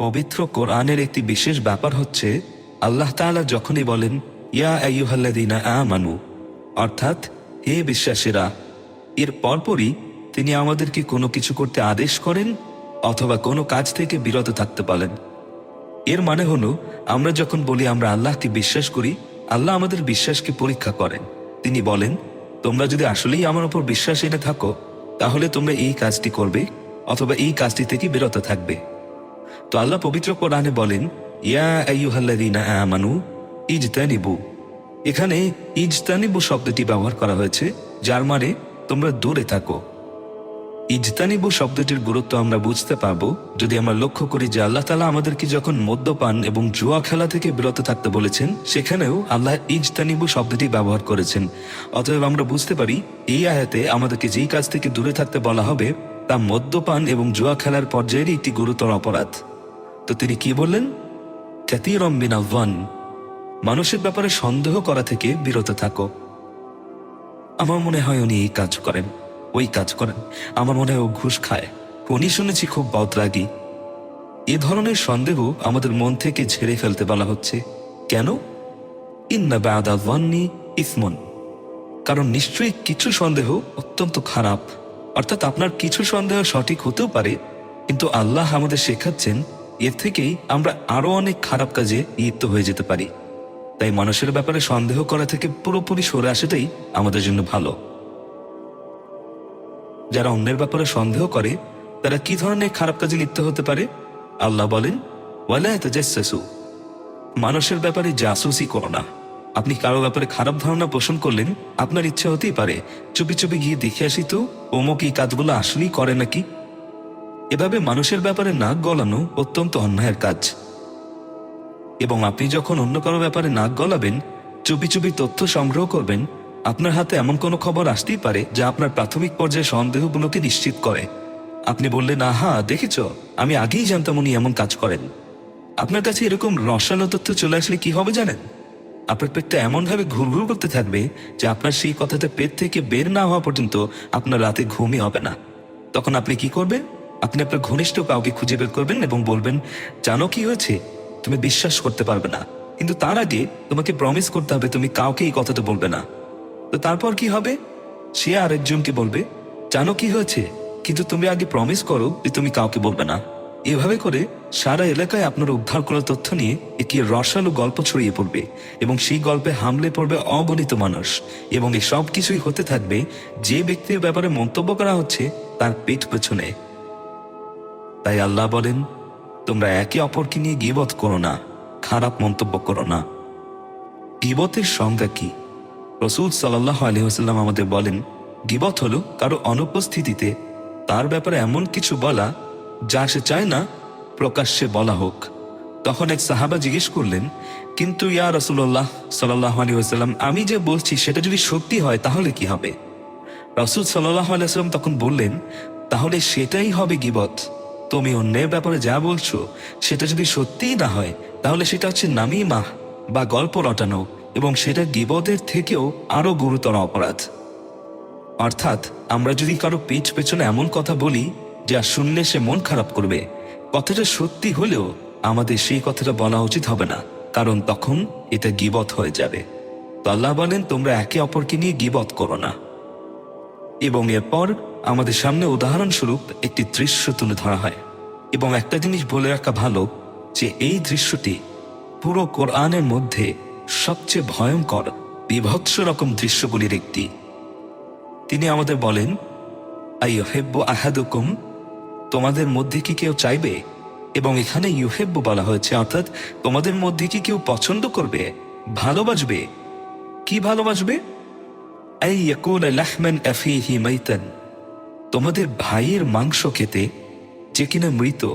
পবিত্র কোরআনের একটি বিশেষ ব্যাপার হচ্ছে, আল্লাহ তাআলা যখনই বলেন, ইয়া আইয়ুহাল্লাযীনা মানু অর্থাৎ, হে বিশ্বাসীরা, এর পরপরই তিনি আমাদেরকে কোনো কিছু করতে আদেশ করেন অথবা কোনো কাজ থেকে বিরত থাকতে বলেন। এর মানে হলো, আমরা যখন বলি আমরা আল্লাহকে বিশ্বাস করি, আল্লাহ আমাদের বিশ্বাসকে পরীক্ষা করেন। তিনি বলেন, তোমরা যদি আসলেই আমার উপর বিশ্বাস এনে থাকো, তাহলে তোমরা এই কাজটি করবে অথবা এই কাজটি থেকে বিরত থাকবে। তো আল্লাহ পবিত্র কোরআনে বলেন, ইয়া আইয়ুহাল্লাযীনা আমানু ইজতানিবু। এখানে ইজতানিবু শব্দটি ব্যবহার করা হয়েছে, যার মানে তোমরা দূরে থাকো। ইজতানিবু শব্দটির গুরুত্ব আমরা বুঝতে পারব যদি আমরা লক্ষ্য করি যে আল্লাহ তালা আমাদেরকে যখন মদ্যপান এবং জুয়া খেলা থেকে বিরত থাকতে বলেছেন, সেখানেও আল্লাহ ইজতানিবু শব্দটি ব্যবহার করেছেন। অতএব আমরা বুঝতে পারি, এই আয়াতে আমাদেরকে যেই কাজ থেকে দূরে থাকতে বলা হবে, তা মদ্যপান এবং জুয়া খেলার পর্যায়েরই একটি গুরুতর অপরাধ। তো তিনি কি বললেন? খ্যাতিরম বিনাভান মানুষের ব্যাপারে সন্দেহ করা থেকে বিরত থাকো। আমার মনে হয় উনি এই কাজ করেন, ওই কাজ করেন। আমার মনে হয় ও ঘুষ খায়। উনি শুনেছি খুব বদরাগী। এ ধরনের সন্দেহ আমাদের মন থেকে ঝেড়ে ফেলতে বলা হচ্ছে। কেন? ইন্না বাদা ওয়ান্নি ইসমন। কারণ নিশ্চয়ই কিছু সন্দেহ অত্যন্ত খারাপ। অর্থাৎ আপনার কিছু সন্দেহ সঠিক হতেও পারে, কিন্তু আল্লাহ আমাদের শেখাচ্ছেন এর থেকেই আমরা আরও অনেক খারাপ কাজে লিপ্ত হয়ে যেতে পারি। তাই মানুষের ব্যাপারে সন্দেহ করা থেকে পুরোপুরি সরে আসাটাই আমাদের জন্য ভালো। যারা অন্যের ব্যাপারে সন্দেহ করে, তারা কি ধরনের খারাপ কাজে লিপ্ত হতে পারে? আল্লাহ বলেন মানুষের ব্যাপারে জাসুসি করো না। আপনি কারও ব্যাপারে খারাপ ধারণা পোষণ করলেন, আপনার ইচ্ছা হতেই পারে। চুপি চুপি গিয়ে দেখে আসি তো অমুক এই কাজগুলো আসলেই করে নাকি? এভাবে মানুষের ব্যাপারে নাক গলানো অত্যন্ত অন্যায়ের কাজ। এবং আপনি যখন অন্য কারও ব্যাপারে নাক গলাবেন, চুপি চুপি তথ্য সংগ্রহ করবেন, আপনার হাতে এমন কোনো খবর আসতেই পারে যা আপনার প্রাথমিক পর্যায়ে সন্দেহগুলোকে নিশ্চিত করে। আপনি বললেন, আহা, দেখেছ? আমি আগেই জানতাম উনি এমন কাজ করেন। আপনার কাছে এরকম রসালো তথ্য চলে আসলে কি হবে জানেন? আপনার পেটটা এমনভাবে ঘুরঘুর করতে থাকবে যে আপনার সেই কথাটা পেট থেকে বের না হওয়া পর্যন্ত আপনার রাতে ঘুমই হবে না। তখন আপনি কি করবেন? আপনি আপনার ঘনিষ্ঠ কাউকে খুঁজে বের করবেন এবং বলবেন, জানো কি হয়েছে? তুমি বিশ্বাস করতে পারবে না। কিন্তু তার আগে তোমাকে প্রমিস করতে হবে, তুমি কাউকে এই কথাটা বলবে না। তো তারপর কি হবে? সে আরেকজনকে বলবে, জানো কি হয়েছে? কিন্তু তুমি আগে প্রমিস করো যে তুমি কাউকে বলবে না। এভাবে করে সারা এলাকায় আপনার উদ্ধার করা তথ্য নিয়ে একটি রসালো গল্প ছড়িয়ে পড়বে এবং সেই গল্পে হামলে পড়বে অগণিত মানুষ এবং এই সব কিছুই হতে থাকবে যে ব্যক্তির ব্যাপারে মন্তব্য করা হচ্ছে তার পেট পেছনে। তাই আল্লাহ বলেন, তোমরা একে অপরকে নিয়ে গিবত করো না, খারাপ মন্তব্য করো না। গিবতের সংজ্ঞা কি? রসুল সাল্লাহ আলহিহাস্লাম আমাদের বলেন, গিবত হলো কারও অনুপস্থিতিতে তার ব্যাপারে এমন কিছু বলা যা সে চায় না প্রকাশ্যে বলা হোক। তখন এক সাহাবা জিজ্ঞেস করলেন, কিন্তু ইয়া রসুল্লাহ সাল্লাহ আলহিহাস্লাম আমি যে বলছি সেটা যদি সত্যি হয় তাহলে কি হবে? রসুল সাল্লাহ আলাইসাল্লাম তখন বললেন, তাহলে সেটাই হবে গিবত। তুমি অন্যের ব্যাপারে যা বলছো, সেটা যদি সত্যিই না হয়, তাহলে সেটা হচ্ছে নামি মাহ বা গল্প রটানো এবং সেটা গিবদের থেকেও আরও গুরুতর অপরাধ। অর্থাৎ আমরা যদি কারও পেছ পেছনে এমন কথা বলি, যা শুনলে সে মন খারাপ করবে, কথাটা সত্যি হলেও আমাদের সেই কথাটা বলা উচিত হবে না, কারণ তখন এটা গিবত হয়ে যাবে। তো আল্লাহ বলেন, তোমরা একে অপরকে নিয়ে গিবত করো না। এবং এরপর আমাদের সামনে উদাহরণস্বরূপ একটি দৃশ্য তুলে ধরা হয় এবং একটা জিনিস বলে রাখা ভালো যে এই দৃশ্যটি পুরো কোরআনের মধ্যে সবচেয়ে ভয়ঙ্কর, বিভৎস রকম দৃশ্যগুলির একটি। তিনি আমাদের বলেন আই হেব্য আহাদুকুম? তোমাদের মধ্যে কি কেউ চাইবে? এবং এখানে ইউহেব্য বলা হয়েছে, অর্থাৎ তোমাদের মধ্যে কি কেউ পছন্দ করবে? ভালোবাসবে? কি ভালোবাসবে? আই ইয়াকুল লাহমান আফিহি মাইতান। তোমাদের ভাইয়ের মাংস খেতে যে কিনা মৃত।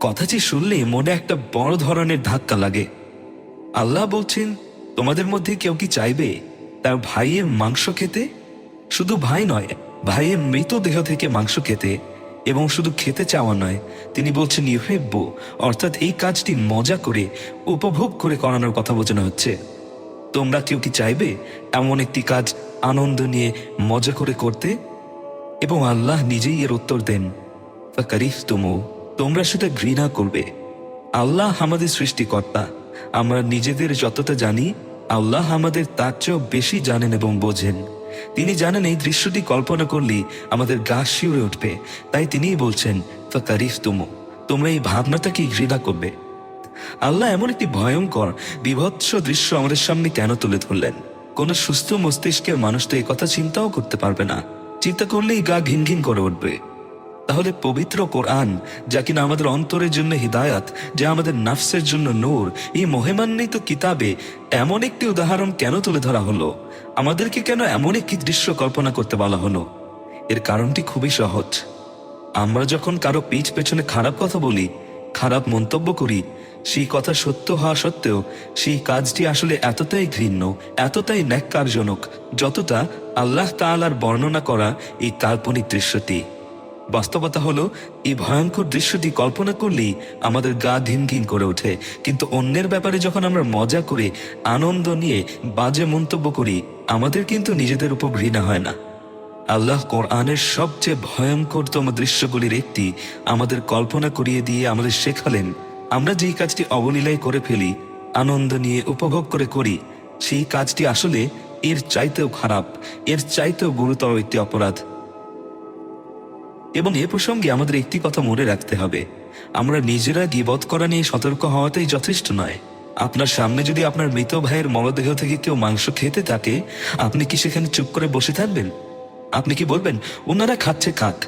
কথাটি শুনলে মনে একটা বড় ধরনের ধাক্কা লাগে। আল্লাহ বলছেন, তোমাদের মধ্যে কেউ কি চাইবে তার ভাইয়ের মাংস খেতে? শুধু ভাই নয়, ভাইয়ের মৃতদেহ থেকে মাংস খেতে এবং শুধু খেতে চাওয়া নয়, তিনি বলছেন ইউহেব্য অর্থাৎ এই কাজটি মজা করে, উপভোগ করে করানোর কথা বোঝানো হচ্ছে। তোমরা কেউ কি চাইবে এমন একটি কাজ আনন্দ নিয়ে মজা করে করতে? এবং আল্লাহ নিজেই এর উত্তর দেন। ফাকারিফ তুমু তোমরা সেটা ঘৃণা করবে। আল্লাহ আমাদের সৃষ্টিকর্তা। আমরা নিজেদের যতটা জানি, আল্লাহ আমাদের তার চেয়েও বেশি জানেন এবং বোঝেন। তিনি জানেন এই দৃশ্যটি কল্পনা করলে আমাদের গা শিউরে উঠবে। তাই তিনিই বলছেন তো তারিফ তুমো তোমরা এই ভাবনাটাকে ঘৃণা করবে। আল্লাহ এমন একটি ভয়ঙ্কর, বিভৎস দৃশ্য আমাদের সামনে কেন তুলে ধরলেন? কোন সুস্থ মস্তিষ্কের মানুষ তো কথা চিন্তাও করতে পারবে না। চিন্তা করলেই গা ঘিন ঘিন করে উঠবে। তাহলে পবিত্র কোরআন, যা কিনা আমাদের অন্তরের জন্য হিদায়াত, যা আমাদের নাফসের জন্য নূর, এই মহিমান্বিত কিতাবে এমন একটি উদাহরণ কেন তুলে ধরা হলো? আমাদেরকে কেন এমন একটি দৃশ্য কল্পনা করতে বলা হলো? এর কারণটি খুবই সহজ। আমরা যখন কারও পিছ পেছনে খারাপ কথা বলি, খারাপ মন্তব্য করি সেই কথা সত্য হওয়া সত্ত্বেও সেই কাজটি আসলে এতটাই ঘৃণ্য, এতটাই ন্যাক্কারজনক, যতটা আল্লাহ তাআলার বর্ণনা করা এই কাল্পনিক দৃশ্যটি। বাস্তবতা হলো, এই ভয়ঙ্কর দৃশ্যটি কল্পনা করলেই আমাদের গা ঘিন করে ওঠে। কিন্তু অন্যের ব্যাপারে যখন আমরা মজা করে, আনন্দ নিয়ে বাজে মন্তব্য করি, আমাদের কিন্তু নিজেদের উপর ঘৃণা হয় না। আল্লাহ কোরআনের সবচেয়ে ভয়ঙ্করতম দৃশ্যগুলির একটি আমাদের কল্পনা করিয়ে দিয়ে আমাদের শেখালেন আমরা যেই কাজটি অবলীলায় করে ফেলি, আনন্দ নিয়ে উপভোগ করে করি, সেই কাজটি আসলে এর চাইতেও খারাপ, এর চাইতেও গুরুতর একটি অপরাধ। এবং এ প্রসঙ্গে আমাদের একটি কথা মনে রাখতে হবে। আমরা নিজেরা গিবত করা নিয়ে সতর্ক হওয়াটাই যথেষ্ট নয়। আপনার সামনে যদি আপনার মৃত ভাইয়ের মরদেহ থেকে কেউ মাংস খেতে থাকে, আপনি কি সেখানে চুপ করে বসে থাকবেন? আপনি কি বলবেন, ওনারা খাচ্ছে, খাক।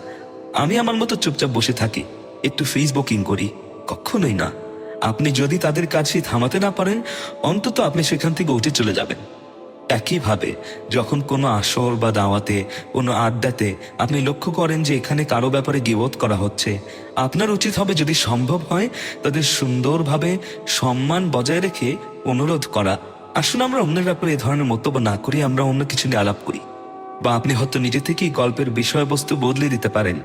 আমি আমার মতো চুপচাপ বসে থাকি, একটু ফেসবুকিং করি। কখনোই না। আপনি যদি তাদের কাছে থামাতে না পারেন, অন্তত আপনি সেখান থেকে উঠে চলে যাবেন। একইভাবে, যখন কোনো আসর বা দাওয়াতে, কোনো আড্ডাতে আপনি লক্ষ্য করেন যে এখানে কারও ব্যাপারে গিবোধ করা হচ্ছে, আপনার উচিত হবে যদি সম্ভব হয় তাদের সুন্দরভাবে সম্মান বজায় রেখে অনুরোধ করা। আসলে আমরা অন্যের ব্যাপারে এ ধরনের মন্তব্য না করি, আমরা অন্য কিছু নিয়ে আলাপ করি। বা আপনি হয়তো নিজে থেকেই গল্পের বিষয়বস্তু বদলে দিতে পারেন।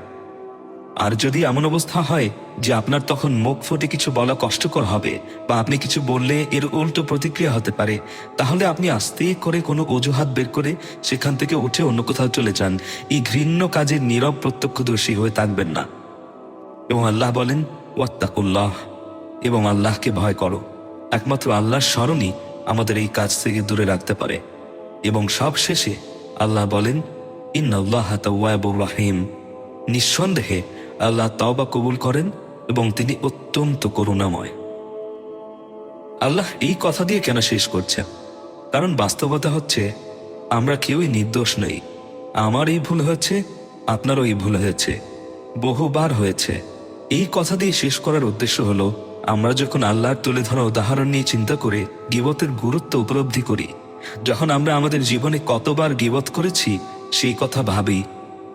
আর যদি এমন অবস্থা হয় যে আপনার তখন মুখ ফুটে কিছু বলা কষ্টকর হবে বা আপনি কিছু বললে এর উল্টো প্রতিক্রিয়া হতে পারে, তাহলে আপনি আস্তে করে কোনো অজুহাত বের করে সেখান থেকে উঠে অন্য কোথাও চলে যান। এই ঘৃণ্য কাজে নীরব প্রত্যক্ষদর্শী হয়ে থাকবেন না। এবং আল্লাহ বলেন, ওয়াত্তাকুল্লাহ। এবং আল্লাহকে ভয় করো। একমাত্র আল্লাহর স্মরণই আমাদের এই কাজ থেকে দূরে রাখতে পারে। এবং সব শেষে আল্লাহ বলেন, ইন্নাল্লাহ তাওয়াবুর রাহিম। নিঃসন্দেহে আল্লাহ তওবা কবুল করেন এবং তিনি অত্যন্ত করুণাময়। আল্লাহ এই কথা দিয়ে কেন শেষ করছেন? কারণ বাস্তবতা হচ্ছে, আমরা কেউই নির্দোষ নই। আমার এই ভুল হয়েছে, আপনারও এই ভুল হয়েছে। বহুবার হয়েছে। এই কথা দিয়ে শেষ করার উদ্দেশ্য হলো, আমরা যখন আল্লাহর তুলে ধরা উদাহরণ নিয়ে চিন্তা করে গিবতের গুরুত্ব উপলব্ধি করি, যখন আমরা আমাদের জীবনে কতবার গিবত করেছি, সেই কথা ভাবি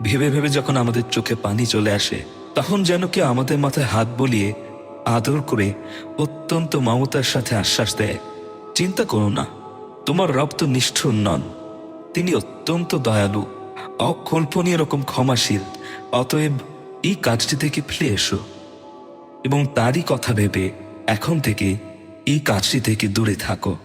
ভেবে ভেবে যখন আমাদের চোখে পানি চলে আসে, তখন যেন কেউ আমাদের মাথায় হাত বলিয়ে আদর করে অত্যন্ত মমতার সাথে আশ্বাস দেয়, চিন্তা করো না, তোমার রব তো নিষ্ঠুর নন। তিনি অত্যন্ত দয়ালু, অকল্পনীয় রকম ক্ষমাশীল, অতএব এই কাজটি থেকে ফিরে এসো। এবং তারই কথা ভেবে এখন থেকে এই কাজটি থেকে দূরে থাকো।